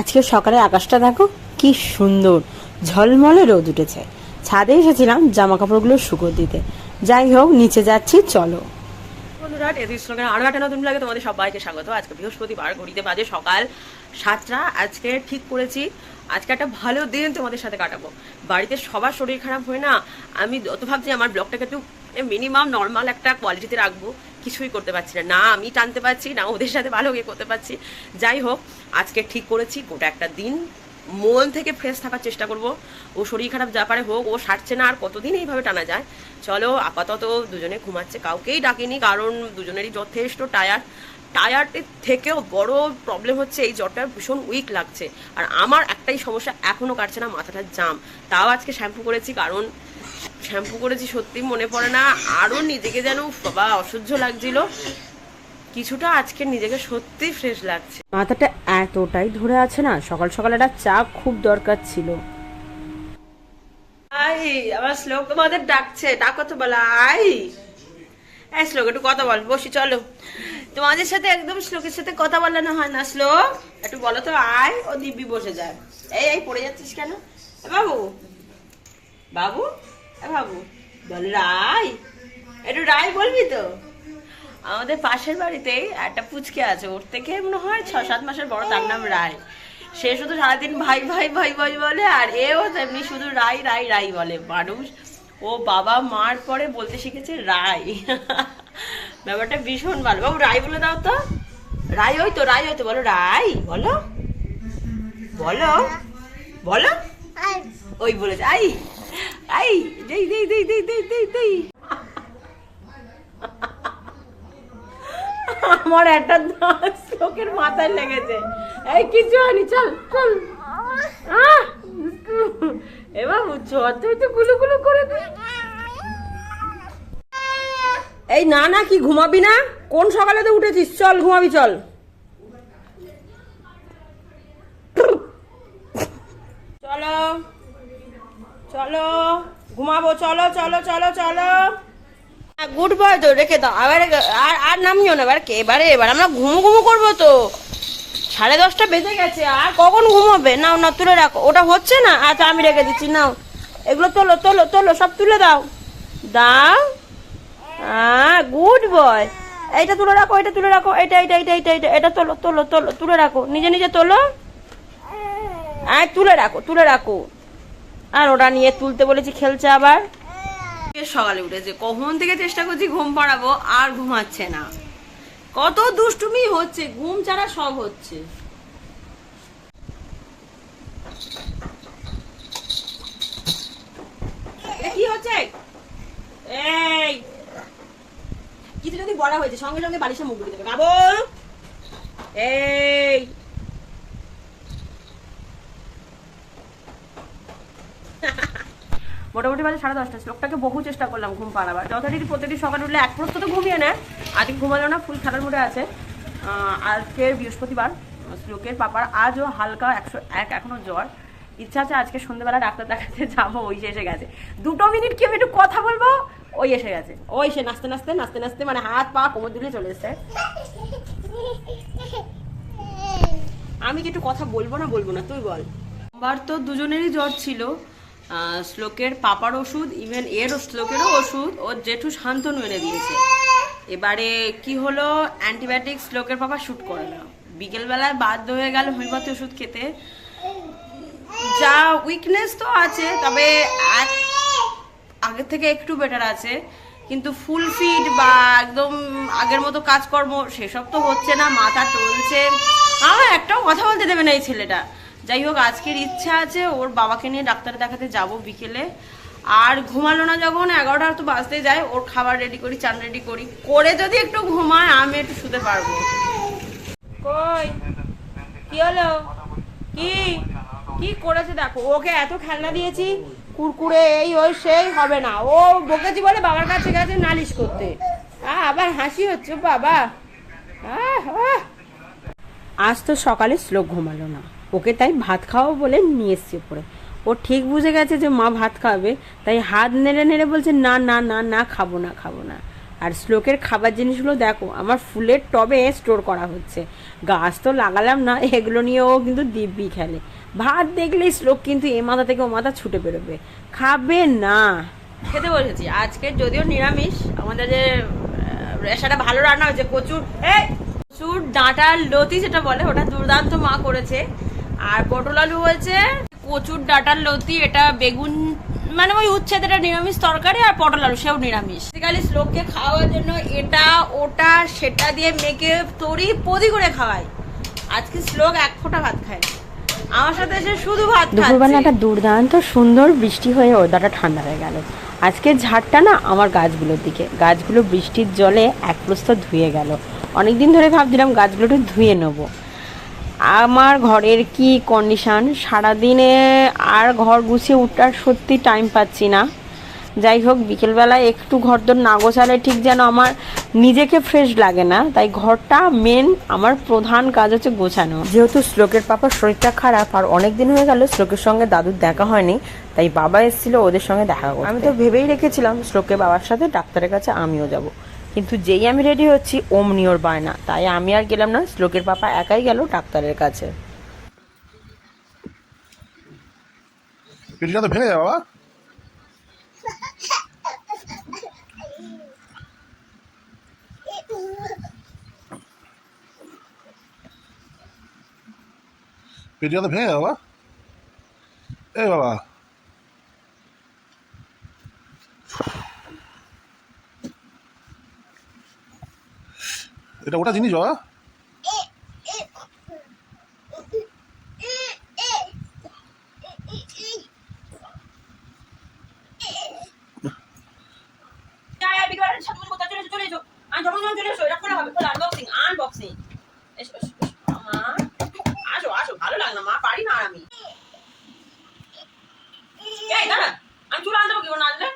আজকে সকালে আকাশটা দেখো কি সুন্দর। ঝলমলে রোদ উঠেছে। ছাদে এসেছিলাম জামা কাপড়গুলো শুকো দিতে। যাই হোক, নিচে যাচ্ছি, চলো। বন্ধুরা টেজি স্লোগান আরও একটা নতুন লাগে তোমাদের সবাইকে স্বাগত। আজকে বৃহস্পতিবার, ঘড়িতে বাজে সকাল সাতটা। আজকে ঠিক করেছি, আজকে একটা ভালো দিন তোমাদের সাথে কাটাবো। বাড়িতে সবার শরীর খারাপ হয় না। আমি যত ভাবছি আমার ব্লগটাকে একটু মিনিমাম নর্মাল একটা কোয়ালিটিতে রাখব। কিছুই করতে পারছি না। না, আমি টানতে পারছি, না ওদের সাথে ভালো ইয়ে করতে পারছি। যাই হোক, আজকে ঠিক করেছি, গোটা একটা দিন মন থেকে ফ্রেশ থাকার চেষ্টা করব। ও শরীর খারাপ যা পারে হোক, ও সারছে না, আর কতদিন এইভাবে টানা যায়? চলো, আপাতত দুজনে ঘুমাচ্ছে। কাউকেই ডাকিনি, কারণ দুজনেরই যথেষ্ট টায়ার টায়ার্ডের থেকেও বড় প্রবলেম হচ্ছে, এই জ্বরটা ভীষণ উইক লাগছে। আর আমার একটাই সমস্যা এখনও কাটছে না, মাথাটা জাম। তাও আজকে শ্যাম্পু করেছি, কারণ শ্যাম্পু করেছি সত্যি মনে পড়ে না। আরও নিজেকে যেন বাবা অসহ্য লাগছিল। কিছুটা আজকে নিজেকে সত্যি ফ্রেশ লাগছে। মাথাটা এতটাই ধরে আছে না সকাল সকাল একটা চা খুব দরকার ছিল। আই শ্লোক তোমাদের ডাকছে ডাকো তো বলা আই। এই শ্লোক একটু কথা বল বসি চলো। তোমাদের সাথে একদম শ্লোকের সাথে কথা বলানো হয় না শ্লোক। একটু বলো তো আয় ও দিব্যি বসে যায়। এই এই পড়ে যাচ্ছিস কেন? বাবু। বাবু? বাবু, বল রাই একটু রাই বলবি তো? আমাদের পাশের বাড়িতেই একটা পুচকে আছে, ওর থেকে মনে হয় ছ, সাত মাসের বড় তার নাম রায়। সে শুধু সারাদিন ভাই ভাই ভাই ভাই বলে, আর এও তেমনি শুধু রাই রাই রাই বলে। মানুষ, ও বাবা মার পরে বলতে শিখেছে রাই ব্যাপারটা ভীষণ ভালো। বাবু রাই বলে দাও তো। রাই ওই তো রাই ওই তো, বলো রাই বলো। বলো বলো। ওই বলেছে, আই। আই দেই দেই দেই দেই দেই দেই দেই। আমার একটা লোকের মাথায় লেগেছে। এই, কিছু হয়নি, চল চল। এ বাবু চ তুই তো গুলু গুলু করে এই, না না, কি, ঘুমাবি না? কোন সকালে তো উঠেছিস? চল, ঘুমাবি, চল। চলো। চলো, ঘুমাবো, চলো চলো চলো চলো। গুড বয় তো, রেখে দাও। আবার আর আর নামিও না, এবার কে? এবারে, এবার আমরা ঘুমো ঘুমো করব তো। সাড়ে দশটা বেজে গেছে, আর কখন ঘুমাবে? নাও না তুলে রাখো। ওটা হচ্ছে না? আচ্ছা আমি রেখে দিচ্ছি, নাও। এগুলো তোলো তোলো তোলো, সব তুলে দাও। দাও। হ্যাঁ গুড বয়। এইটা তুলে রাখো এটা তুলে রাখো এটা এটা এটা এটা এটা এটা তোলো তোলো তোলো, তুলে রাখো। নিজে নিজে তোলো। হ্যাঁ তুলে রাখো তুলে রাখো। আর ওটা নিয়ে তুলতে বলেছি খেলছে আবার। সকালে উঠেছে। কখন থেকে চেষ্টা করছি ঘুম পাড়াবো, আর ঘুমাচ্ছে না। কত দুষ্টুমি হচ্ছে, ঘুম ছাড়া সব হচ্ছে। কি হচ্ছে? এই! কিছু যদি বলা হয়েছে, সঙ্গে সঙ্গে বালিশে মুখ ঢুকে দেবে। বাবু! এই! মোটামুটি বাজে সাড়ে দশটা লোকটাকে বহু চেষ্টা করলাম ঘুম পাড়াবার। যথারীতি প্রতিদিন সকাল উঠলে এক প্রস্তুত তো ঘুমিয়ে নেয়। আজকে ঘুমালো না ফুল খেলার মুডে আছে। আহ, আজকের বৃহস্পতিবার শ্লোকের পাপার আজও হালকা একশো এক এখনও জ্বর। ইচ্ছা আছে আজকে সন্ধ্যেবেলা ডাক্তার দেখাতে যাব ওই এসে গেছে। দুটো মিনিট কি একটু কথা বলব? ওই এসে গেছে। ওই সে নাচতে নাচতে নাচতে নাচতে মানে হাত পা কোমর দিলে চলে এসছে। আমি কি একটু কথা বলব না বলব না? তুই বল। সোমবার তো দুজনেরই জ্বর ছিল। শ্লোকের পাপার ওষুধ ইভেন এর শ্লোকেরও ওষুধ ওর জেঠু শান্তনু এনে দিয়েছে। এবারে কি হলো? অ্যান্টিবায়োটিক শ্লোকের পাপা শ্যুট করে না। বিকেলবেলায় বাধ্য হয়ে গেল হোমিওপ্যাথি ওষুধ খেতে। যা উইকনেস তো আছে, তবে আগের থেকে একটু বেটার আছে। কিন্তু ফুল ফিট বা একদম আগের মতো কাজকর্ম, সেসব তো হচ্ছে না, মাথা টলছে। আমার একটাও কথা বলতে দেবে না এই ছেলেটা। যাই হোক, আজকের ইচ্ছা আছে ওর বাবাকে নিয়ে ডাক্তার দেখাতে যাব বিকেলে। আর ঘুমালো না যখন, এগারোটা তো বাজতে যায়, ওর খাবার রেডি করি, চান রেডি করি। করে যদি একটু ঘুমায়, আমি একটু শুতে পারব। কই? কি হলো? কি? কি করেছে দেখো, ওকে এত খেলনা দিয়েছি, কুরকুরে এই, ওই, সেই, হবে না। ও বকেছি বলে বাবার কাছে গেছে নালিশ করতে। আবার হাসি হচ্ছে, বাবা। আজ তো সকালে শ্লোক ঘুমালো না। ওকে তাই ভাত খাওয়াবো বলে নিয়ে এসছি উপরে। ও ঠিক বুঝে গেছে যে মা ভাত খাবে, তাই হাত নেড়ে নেড়ে বলছে, না না না না, খাব না খাব না। আর শ্লোকের খাবার জিনিসগুলো দেখো, আমার ফুলের টবে স্টোর করা হচ্ছে। গাছ তো লাগালাম না, এগুলো নিয়েও কিন্তু দিব্যি খেলে। ভাত দেখলেই শ্লোক কিন্তু এ মাথা থেকে ও মাথা ছুটে বেরোবে। খাবে না। খেতে বসেছি। আজকে যদিও নিরামিষ, আমাদের যে রেশাটা ভালো রান্না হয়েছে, কচুর কচুর ডাঁটার লতি যেটা বলে, ওটা দুর্দান্ত মা করেছে। আর পটল আলু হয়েছে কচুর ডাঁটার লতি, এটা বেগুন মানে ওই উচ্ছেদ, এটা নিরামিষ তরকারি আর পটল আলু, সেও নিরামিষ। বেসিক্যালি শ্লোককে খাওয়ার জন্য এটা, ওটা, সেটা দিয়ে মেখে, তরি, পদি করে খাওয়ায় আজকে শ্লোক এক ফোঁটা ভাত খায় আমার সাথে এসে শুধু ভাত দুপুরবেলা একটা দুর্দান্ত সুন্দর বৃষ্টি হয়ে ওয়েদারটা ঠান্ডা হয়ে গেল। আজকে ঝাড়টা না আমার গাছগুলোর দিকে। গাছগুলো বৃষ্টির জলে এক প্রস্ত ধুয়ে গেল। অনেকদিন ধরে ভাবছিলাম গাছগুলো একটু ধুয়ে নেব। আমার ঘরের কি কন্ডিশন সারাদিনে আর ঘর গুছিয়ে উঠার সত্যি টাইম পাচ্ছি না। যাই হোক বিকেলবেলায় একটু ঘরদোর না গোছালে ঠিক যেন আমার নিজেকে ফ্রেশ লাগে না। তাই ঘরটা মেন আমার প্রধান কাজ হচ্ছে গোছানো। যেহেতু শ্লোকের পাপার শরীরটা খারাপ আর অনেক দিন হয়ে গেল শ্লোকের সঙ্গে দাদুর দেখা হয়নি তাই বাবা এসেছিল ওদের সঙ্গে দেখা করতে। আমি তো ভেবেই রেখেছিলাম শ্লোকের বাবার সাথে ডাক্তারের কাছে আমিও যাব। কিন্তু যেই আমি রেডি হচ্ছি অমনি ওর বায়না। তাই আমি আর গেলাম না, শ্লোকের পাপা একাই গেল ডাক্তারের কাছে। পেটিটা তো ভেঙে যাবে বাবা। পেটিটা তো ভেঙে যাবে বাবা। এই বাবা। এটা ওটা জিনিস বাবা আয়, আয়, বিকেলবেলা সাত বজে কোথায় চলে এসো, চলে এসো। আর যখন যখন চলে এসো, এরকম করে হবে। খোলো, unboxing, unboxing। এসো, এসো, এসো। মা, আসো, আসো, ভালো লাগে না, মা, পারি না আর আমি। এই, দাঁড়া, আমি চুল আনতে পারব কি করে না আনলে?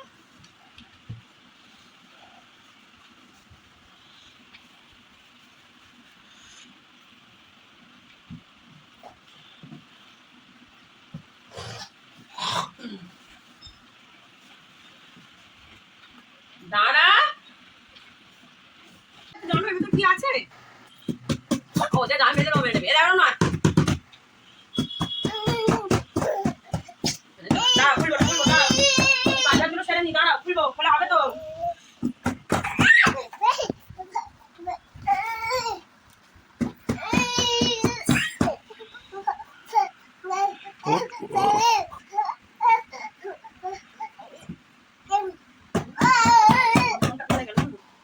দাঁড়া। জামার ভিতর কি আছে? ও, যে জামার ভিতরে মেরে নেবে এ দেখো না দাঁড়া খুলবো না, খুলবো দাঁড়া বাজারগুলো সেরে নি দাঁড়া খুলবো খোলা হবে তো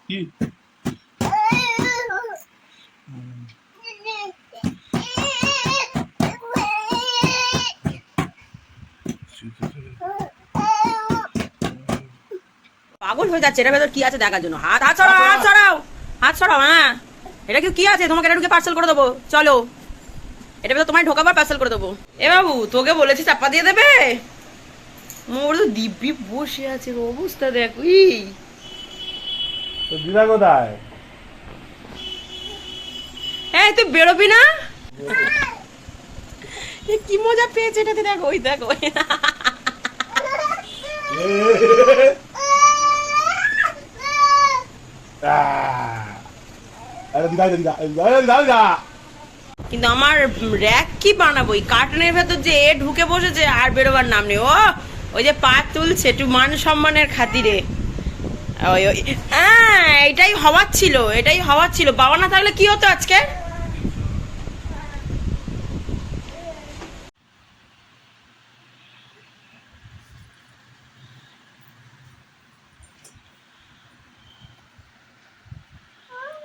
কি পাগল হয়ে যাচ্ছে এটার ভেতর কি আছে দেখার জন্য? হাত হাত ছড়াও হাত ছড়াও হাত ছড়াও হ্যাঁ। এটা কি কি আছে? তোমাকে এটা ঢুকে পার্সেল করে দেবো। চলো। এটা ভেতর তোমায় ঢোকাবার পার্সেল করে দেবো। এ বাবু তোকে বলেছি চাপা দিয়ে দেবে? মোর তো দিব্যি বসে আছে অবস্থা দেখ ই তো দিদা কোথায়? এই তুই বেরোবি না? এ কি মজা পেয়েছে এটাতে দেখো ওই দেখো আরে দিদা দিদা দিদা দিদা দিদা কিন্তু আমার র্যাক কি বানাবো? এই কার্টনের ভেতর যে এ ঢুকে বসেছে আর বেরোবার নাম নেই। ও, ওই যে পা তুলছে, একটু মান সম্মানের খাতিরে। ওই ওই হ্যাঁ এটাই হওয়ার ছিল, এটাই হওয়ার ছিল। বাবা না থাকলে কি হতো আজকে?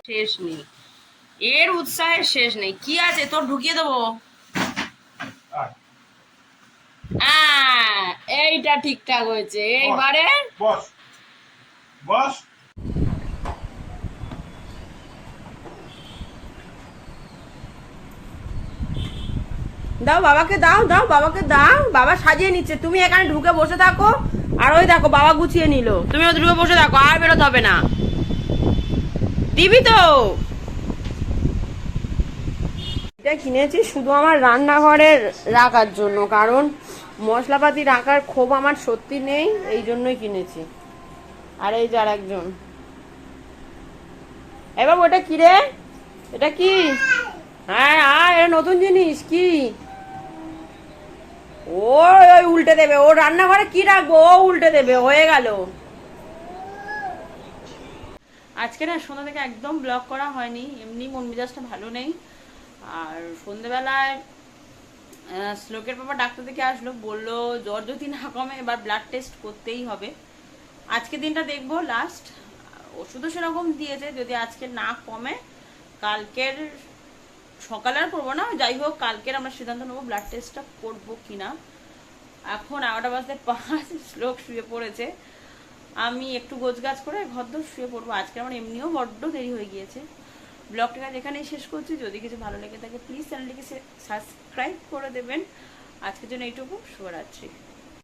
শেষ নেই। এর উৎসাহের শেষ নেই। কি আছে? তোর ঢুকিয়ে দেবো? এইটা ঠিকঠাক হয়েছে। এইবারে? বস বস। দাও বাবাকে দাও দাও বাবাকে দাও। বাবা সাজিয়ে নিচ্ছে। তুমি এখানে ঢুকে বসে থাকো। আর ওই দেখো বাবা গুছিয়ে নিল। তুমি ওই ঢুকে বসে থাকো আর বেরোতে হবে না। দিবি তো? এটা কিনেছি শুধু আমার রান্নাঘরের রাখার জন্য, কারণ মশলাপাতি রাখার ক্ষোভ আমার সত্যি নেই, এই জন্যই কিনেছি। আর এই যে আর একজন এবার ওটা কি রে? এটা কি? হ্যাঁ আয়, এটা নতুন জিনিস, কি? ও ওই উল্টে দেবে ও রান্নাঘরে কি রাখব? ও উল্টে দেবে, হয়ে গেল। আজকে না সন্ধ্যা থেকে একদম ব্লগ করা হয়নি, এমনি মন মেজাজটা ভালো নেই। আর সন্ধেবেলায় শ্লোকের বাবা ডাক্তার থেকে আসলো, বলল, জ্বর যদি না কমে, এবার ব্লাড টেস্ট করতেই হবে। আজকে দিনটা দেখব লাস্ট ওষুধও সেরকম দিয়েছে, যদি আজকে না কমে, কালকের, সকালে আর করব না। যাই হোক, কালকের আমরা সিদ্ধান্ত নেব ব্লাড টেস্টটা করব কিনা। এখন এগারোটা বাজতে পাঁচ, শ্লোক শুয়ে পড়েছে। আমি একটু গোছগাছ করে ঘরদোর শুয়ে পড়ব। আজকে আমার এমনিও বড্ড দেরি হয়ে গিয়েছে। ব্লগটা এখানেই শেষ করছি। যদি কিছু ভালো লেগে থাকে প্লিজ চ্যানেলটিকে সাবস্ক্রাইব করে দেবেন। আজকের জন্য এইটুকু। শুভরাত্রি।